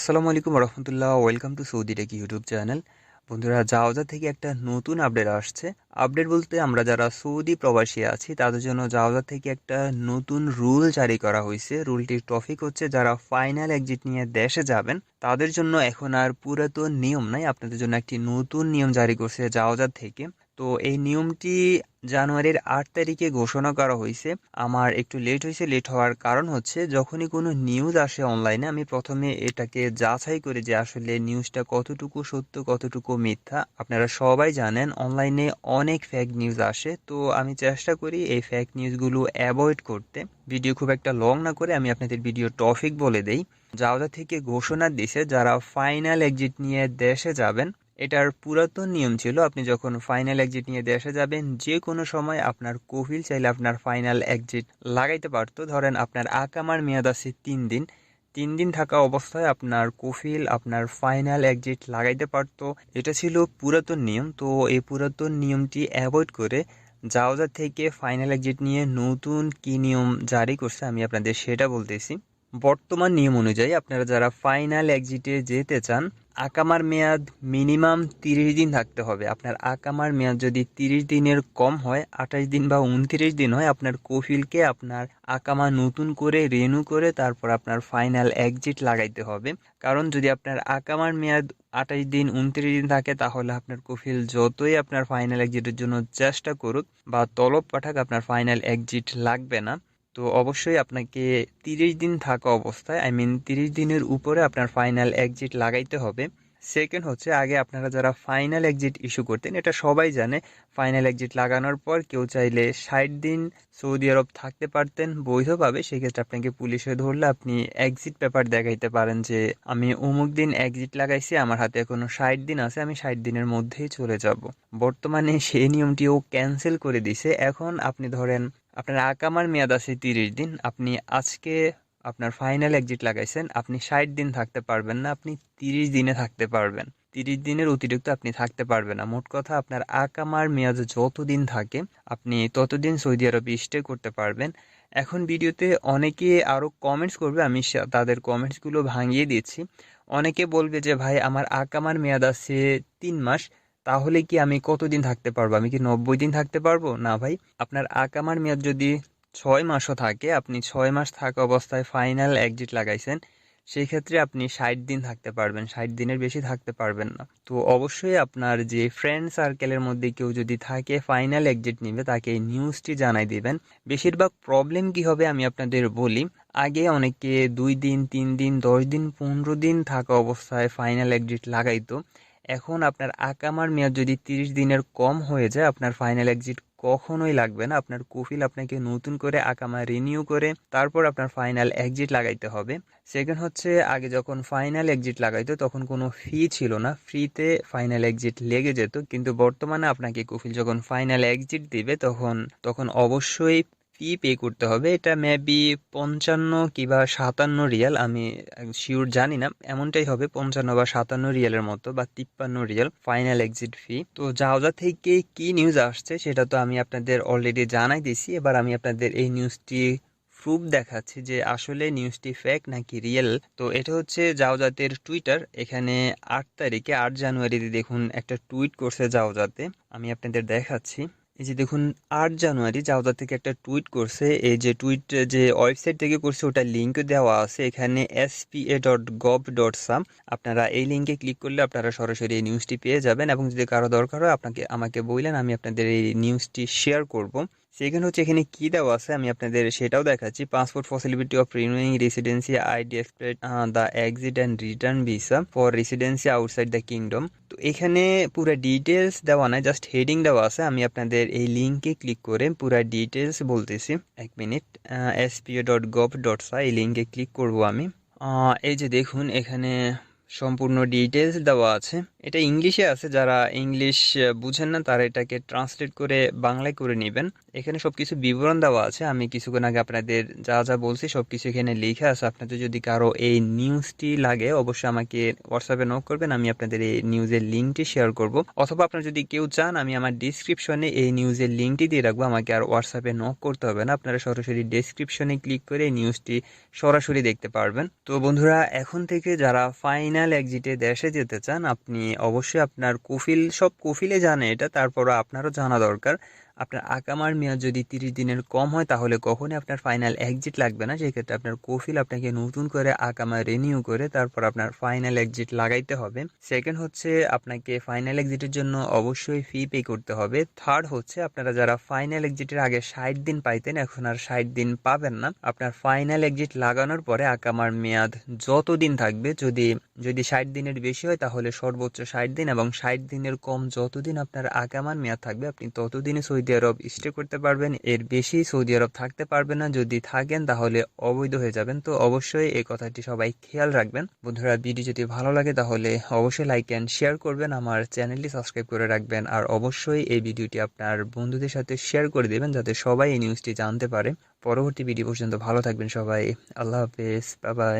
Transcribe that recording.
আসসালামু আলাইকুম রহমতুল্লাহ। Welcome to Saudi tech YouTube channel বন্ধুরা জাওজা থেকে একটা নতুন আপডেট আসছে। আপডেট বলতে আমরা যারা সৌদি প্রবাসী আছি, তাদের জন্য জাওজা থেকে একটা নতুন রুল জারি করা হয়েছে। রুলটির টপিক হচ্ছে, যারা ফাইনাল এক্সিট নিয়ে দেশে যাবেন, তাদের জন্য এখন আর পুরাতন নিয়ম নাই। আপনাদের জন্য একটি নতুন নিয়ম জারি করছে জাওজা থেকে। তো এই নিয়মটি জানুয়ারির আট তারিখে ঘোষণা করা হয়েছে। আমার একটু লেট হয়েছে লেট হওয়ার কারণ হচ্ছে যখনই কোনো নিউজ আসে অনলাইনে আমি প্রথমে এটাকে যাচাই করি যে আসলে নিউজটা কতটুকু সত্য, কতটুকু মিথ্যা। আপনারা সবাই জানেন অনলাইনে অনেক ফেক নিউজ আসে। তো আমি চেষ্টা করি এই ফেক নিউজগুলো অ্যাভয়েড করতে। ভিডিও খুব একটা লং না করে আমি আপনাদের ভিডিও টপিক বলে দেই। জাওদা থেকে ঘোষণা দিছে, যারা ফাইনাল এক্সিট নিয়ে দেশে যাবেন এটার পুরাতন নিয়ম ছিল, আপনি যখন ফাইনাল এক্সিট নিয়ে দেশে যাবেন যে কোনো সময় আপনার কোভিল চাইলে আপনার ফাইনাল এক্সিট লাগাইতে পারতো। ধরেন আপনার আকামার মেয়াদ আছে তিন দিন। তিন দিন থাকা অবস্থায় আপনার কোফিল আপনার ফাইনাল এক্সিট লাগাইতে পারতো। এটা ছিল পুরাতন নিয়ম। তো এই পুরাতন নিয়মটি অ্যাভয়েড করে জাওজা থেকে ফাইনাল এক্সিট নিয়ে নতুন কি নিয়ম জারি করছে আমি আপনাদের সেটা বলতেছি। বর্তমান নিয়ম অনুযায়ী আপনারা যারা ফাইনাল এক্সিটে যেতে চান আকামার মেয়াদ মিনিমাম তিরিশ দিন থাকতে হবে। আপনার আকামার মেয়াদ যদি তিরিশ দিনের কম হয়, আঠাশ দিন বা উনত্রিশ দিন হয়, আপনার কফিলকে আপনার আকামা নতুন করে, রেনু করে, তারপর আপনার ফাইনাল এক্সিট লাগাইতে হবে। কারণ যদি আপনার আকামার মেয়াদ আঠাশ দিন, উনত্রিশ দিন থাকে, তাহলে আপনার কফিল যতই আপনার ফাইনাল এক্সিটের জন্য চেষ্টা করুক বা তলব পাঠাক, আপনার ফাইনাল এক্সিট লাগবে না। তো অবশ্যই আপনাকে তিরিশ দিন থাকা অবস্থায় আই মিন তিরিশ দিনের উপরে আপনার ফাইনাল এক্সিট লাগাইতে হবে। সেকেন্ড হচ্ছে আগে আপনারা যারা ফাইনাল এক্সিট ইস্যু করতেন, এটা সবাই জানে ফাইনাল এক্সিট লাগানোর পর কেউ চাইলে ষাট দিন সৌদি আরব থাকতে পারতেন বৈধভাবে, সেক্ষেত্রে আপনাকে পুলিশে ধরলে আপনি এক্সিট পেপার দেখাইতে পারেন যে, আমি অমুক দিন এক্সিট লাগাইছি, আমার হাতে এখনও ষাট দিন আছে, আমি ষাট দিনের মধ্যেই চলে যাব। বর্তমানে সেই নিয়মটিও ক্যান্সেল করে দিছে। এখন আপনি ধরেন আপনার আকামার মেয়াদ আছে তিরিশ দিন, আপনি আজকে আপনার ফাইনাল এক্সিট লাগাইছেন, আপনি ষাট দিন থাকতে পারবেন না, আপনি তিরিশ দিনে থাকতে পারবেন। তিরিশ দিনের অতিরিক্ত আপনি থাকতে পারবেন না। মোট কথা আপনার আকামার মেয়াদ যতদিন থাকে, আপনি ততদিন সৌদি আরবে স্টে করতে পারবেন। এখন ভিডিওতে অনেকে আরও কমেন্টস করবে, আমি তাদের কমেন্টসগুলো ভাঙিয়ে দিচ্ছি। অনেকে বলবে যে, ভাই, আমার আকামার মেয়াদ আছে তিন মাস। তাহলে কি আমি কতদিন থাকতে পারব? আমি কি নব্বই দিন থাকতে পারব? না ভাই, আপনার আকামার মেয়াদ যদি ছয় মাসও থাকে, আপনি ছয় মাস থাকা অবস্থায় ফাইনাল এক্সিট লাগাইছেন সেই ক্ষেত্রে আপনি ষাট দিন থাকতে পারবেন। ষাট দিনের বেশি থাকতে পারবেন না। তো অবশ্যই আপনার যে ফ্রেন্ড সার্কেলের মধ্যে কেউ যদি থাকে ফাইনাল এক্সিট নিবে, তাকে এই নিউজটি জানাই দিবেন। বেশিরভাগ প্রবলেম কি হবে আমি আপনাদের বলি, আগে অনেকে দুই দিন, তিন দিন, দশ দিন, পনেরো দিন থাকা অবস্থায় ফাইনাল এক্সিট লাগাইতো। এখন আপনার আকামার মেয়াদ যদি তিরিশ দিনের কম হয়ে যায়, আপনার ফাইনাল এক্সিট কখনোই লাগবে না। আপনার কুফিল আপনাকে নতুন করে আকামা রিনিউ করে তারপর আপনার ফাইনাল এক্সিট লাগাইতে হবে। সেকেন্ড হচ্ছে, আগে যখন ফাইনাল এক্সিট লাগাইতো, তখন কোনো ফি ছিল না। ফ্রিতে ফাইনাল এক্সিট লেগে যেত। কিন্তু বর্তমানে আপনাকে কুফিল যখন ফাইনাল এক্সিট দিবে, তখন তখন অবশ্যই ফি পে করতে হবে? এটা মেবি পঞ্চান্ন কিংবা সাতান্ন রিয়াল, আমি শিওর জানি না। এমনটাই হবে, পঞ্চান্ন বা সাতান্ন রিয়ালের মতো বা তিপ্পান্ন রিয়াল ফাইনাল এক্সিট ফি তো জাওজা থেকে কি নিউজ আসছে সেটা তো আমি আপনাদের অলরেডি জানাই দিছি। এবার আমি আপনাদের এই নিউজটি প্রুফ দেখাচ্ছি যে আসলে নিউজটি ফেক নাকি রিয়েল তো এটা হচ্ছে জাওজাতের টুইটার এখানে আট তারিখে আট জানুয়ারিতে দেখুন একটা টুইট করছে জাওজাতে আমি আপনাদের দেখাচ্ছি। এই যে দেখুন, আট জানুয়ারি জাওদা থেকে একটা টুইট করছে। এই যে টুইট, যে ওয়েবসাইট থেকে করছে, ওটা লিঙ্ক দেওয়া আছে এখানে SPA dot gov dot sa আপনারা এই লিঙ্কে ক্লিক করলে আপনারা সরাসরি এই নিউজটি পেয়ে যাবেন এবং যদি কারও দরকার হয়, আপনাকে, আমাকে বললেন, আমি আপনাদের এই নিউজটি শেয়ার করব। সেখানে হচ্ছে এখানে কি দেওয়া আছে? আমি আপনাদের সেটাও দেখাচ্ছি। Passport facility of renewing residency ID expired the exit and return visa for residency outside the kingdom তো এখানে পুরো ডিটেলস দেওয়া নাই জাস্ট হেডিং দেওয়া আছে। আমি আপনাদের এই লিঙ্কে ক্লিক করে পুরো ডিটেলস বলতেছি। এক minute SPO dot gov dot sa এই লিঙ্কে ক্লিক করব আমি। এই যে দেখুন, এখানে সম্পূর্ণ ডিটেলস দেওয়া আছে। এটা ইংলিশে আছে, যারা ইংলিশ বুঝেন না, তারা এটাকে ট্রান্সলেট করে বাংলায় করে নেবেন। এখানে সবকিছু বিবরণ দেওয়া আছে, আমি কিছুক্ষণ আগে আপনাদের যা যা বলছি সব কিছু এখানে লিখে আছে। আপনাদের যদি কারও এই নিউজটি লাগে, অবশ্যই আমাকে হোয়াটসঅ্যাপে নক করবেন, আমি আপনাদের এই নিউজের লিঙ্কটি শেয়ার করব। অথবা আপনারা যদি কেউ চান, আমি আমার ডিসক্রিপশনে এই নিউজের লিঙ্কটি দিয়ে রাখব, আমাকে আর হোয়াটসঅ্যাপে নক করতে হবে না। আপনারা সরাসরি ডেসক্রিপশনে ক্লিক করে এই নিউজটি সরাসরি দেখতে পারবেন। তো বন্ধুরা, এখন থেকে যারা ফাইনাল এক্সিটে দেশে যেতে চান, আপনি অবশ্যই আপনার কুফিল সব কুফিলে জানে এটা তারপরও আপনারও জানা দরকার। আপনার আকামার মেয়াদ যদি তিরিশ দিনের কম হয়, তাহলে কখনই আপনার ফাইনাল এক্সিট লাগবে না। সেক্ষেত্রে আপনার কফিল আপনাকে নতুন করে আকামা রিনিউ করে তারপর আপনার ফাইনাল এক্সিট লাগাইতে হবে। সেকেন্ড হচ্ছে আপনাকে ফাইনাল এক্সিটের জন্য অবশ্যই ফি পে করতে হবে। থার্ড হচ্ছে আপনারা যারা ফাইনাল এক্সিটের আগে ষাট দিন পাইতেন, এখন আর ষাট দিন পাবেন না। আপনার ফাইনাল এক্সিট লাগানোর পরে আকামার মেয়াদ যত দিন থাকবে, যদি যদি ষাট দিনের বেশি হয়, তাহলে সর্বোচ্চ ষাট দিন এবং ষাট দিনের কম যতদিন আপনার আকামার মেয়াদ থাকবে, আপনি ততদিনই সৌদি আরব স্টে করতে পারবেন। এর বেশি সৌদি আরব থাকতে পারবেন না। যদি থাকেন, তাহলে অবৈধ হয়ে যাবেন। তো অবশ্যই এই কথাটি সবাই খেয়াল রাখবেন। বন্ধুরা, ভিডিও যদি ভালো লাগে, তাহলে অবশ্যই লাইক অ্যান্ড শেয়ার করবেন। আমার চ্যানেলটি সাবস্ক্রাইব করে রাখবেন। আর অবশ্যই এই ভিডিওটি আপনার বন্ধুদের সাথে শেয়ার করে দেবেন, যাতে সবাই এই নিউজটি জানতে পারে। পরবর্তী ভিডিও পর্যন্ত ভালো থাকবেন সবাই। আল্লাহ হাফেজ। Bye bye